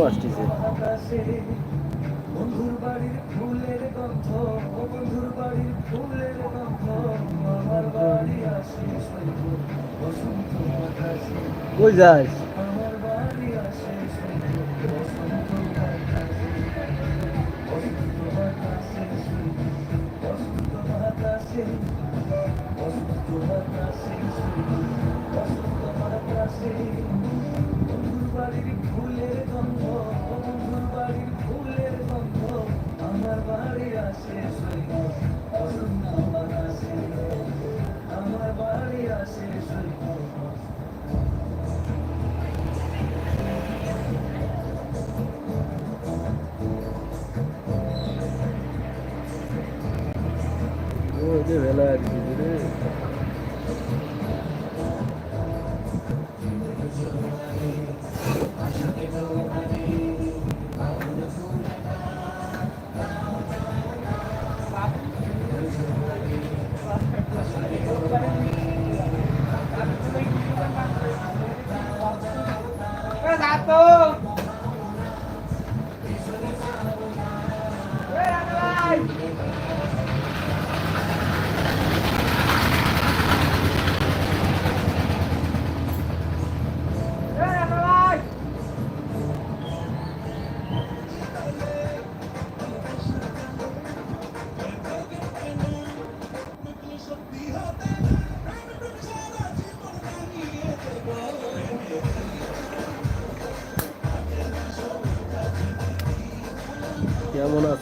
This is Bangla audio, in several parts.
আসতেছে। বন্ধুর বাড়ির ফুলের গন্ধ ও বন্ধুর বাড়ির ফুলের গন্ধ আমার বাড়ি আসে বসন্ত বাতাসে কই যাস? আমার বাড়ি আসে সৈব বসন্ত বাতাসে বসন্ত সৈব বসন্ত বাতাসে বসন্ত সৈব বসন্ত বাতাসে বন্ধুর বাড়ির ফুলের de verdade.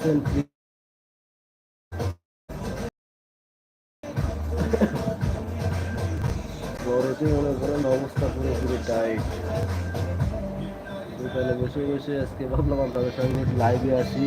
2023. গরজে মনে করেন অবস্থা পুরো পুরো টাইট তাহলে বসে বসে আজকে ভাবলাম আপনাদের সঙ্গে লাইভে আসি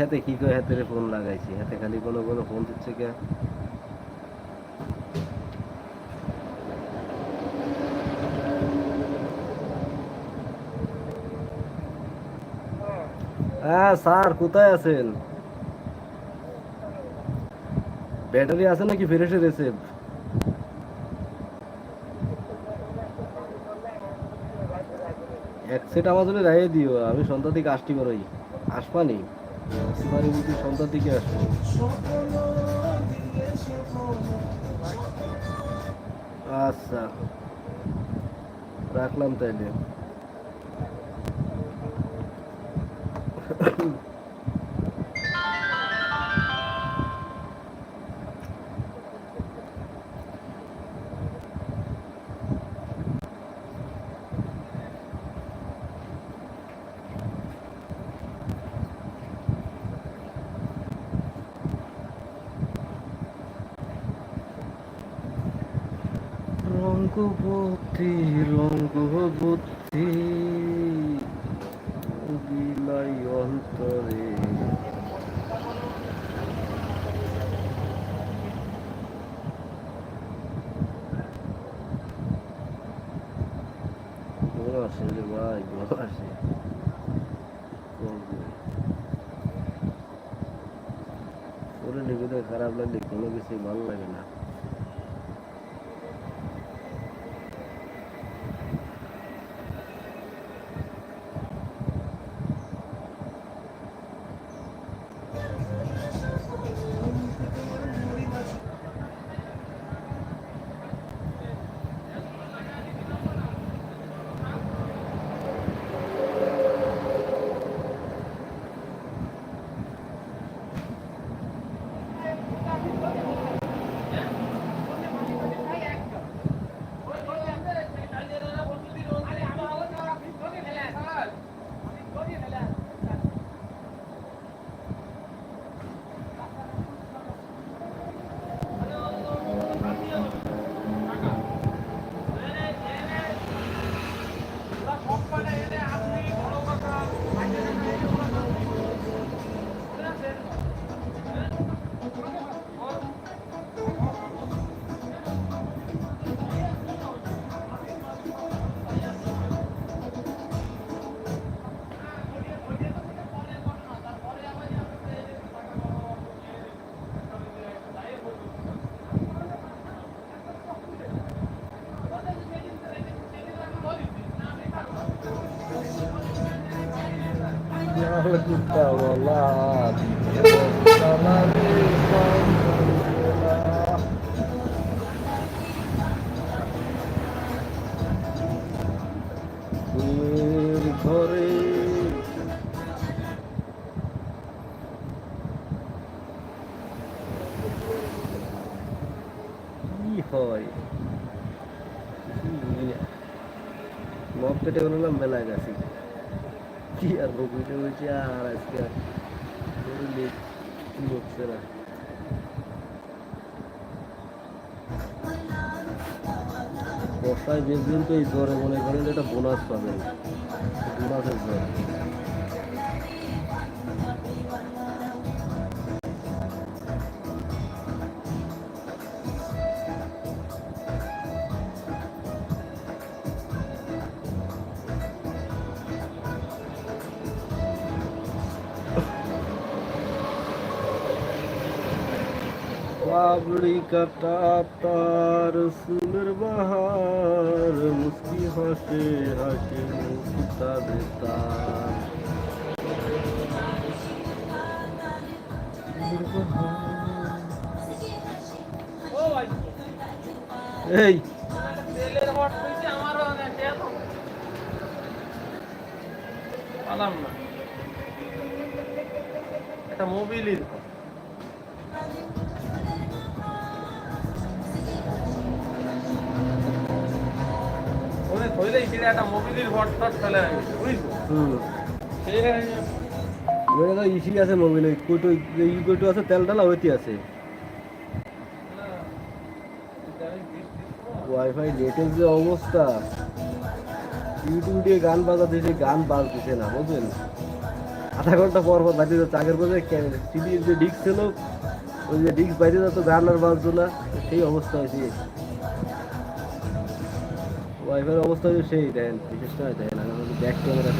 হাতে, কি করে হাতে ফোন লাগাইছি? হাতে খালি কোনো কোনো ফোন দিচ্ছে কে? হ্যাঁ স্যার, কোথায় আছেন? ব্যাটারি আছে নাকি ফেরেসে রেসেপ এক সেট আমার জন্য দিও, আমি সন্ধ্যা থেকে আসতে পারোই আসবানি সুপারি বুদ্ধি সন্ধ্যার দিকে আসব আচ্ছা রাখলাম তাইলে। রঙ্গবতী রঙ্গবতী বিলাই অন্তরে। আসে রে খারাপ লাগলে কোনো কিছুই ভালো লাগে না। Kita walat ঘরে কি? হয় মদ পেটে বললাম বেলায় গেছি। আর বেশ বলছি আর আজকে আর না? বর্ষায় বেচবেন তো এই জ্বরে মনে করেন এটা বোনাস পাবে বোনাসের জ্বর। পাবড়ি কাটা তার সুনের বাহার মুস্কি হাসে হাসে মুস্তা বেতার এই। একটা মোবিলই ওরে থইলেই কিনে একটা মোবিলের ভট টট ফেলে সে ইসি আছে ই কইটো আছে তেল ডালা হইতে আছে। ওয়াইফাই নেটের যে অবস্থা। ইউটিউব দিয়ে গান বাজাতে যে গান বাজতেছে না বুঝলেন আধা ঘণ্টা পর পর বাজে যাচ্ছে আগের পরে টিভির যে ডিস্ক ছিল ওই যে ডিস্ক বাজে যেত গান আর বাজতো না সেই অবস্থা হয়েছে। ওয়াইফাইয়ের অবস্থা হচ্ছে সেই আমি ব্যাক ক্যামেরা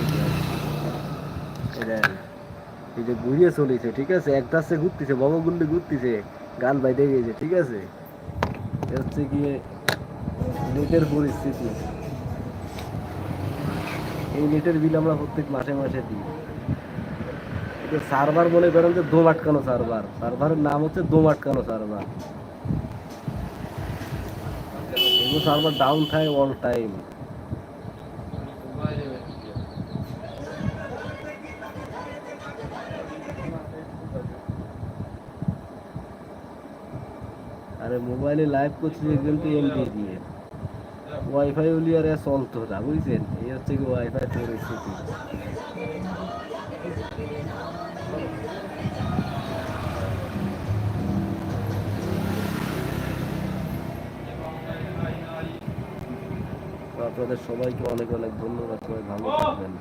এই যে ঘুরিয়ে চলেছে, ঠিক আছে? একটা সে ঘুরতেছে ঘুরতেছে, গান বাইতে গিয়েছে, ঠিক আছে? হচ্ছে গিয়ে নেটের পরিস্থিতি। এই নেটের বিল আমরা প্রত্যেক মাসে মাসে দিই। সার্ভার মনে করেন যে দোম আটকানো সার্ভার সার্ভারের নাম হচ্ছে দোম আটকানো সার্ভার এগুলো সার্ভার ডাউন থাকে অল টাইম আরে মোবাইলে লাইভ করছি কিন্তু এমবি দিয়ে। ওয়াইফাই হলি আর চলতো না, বুঝছেন? এই হচ্ছে কি ওয়াইফাই পরিস্থিতি। আপনাদের সবাইকে অনেক অনেক ধন্যবাদ। সবাই ভালো থাকবেন।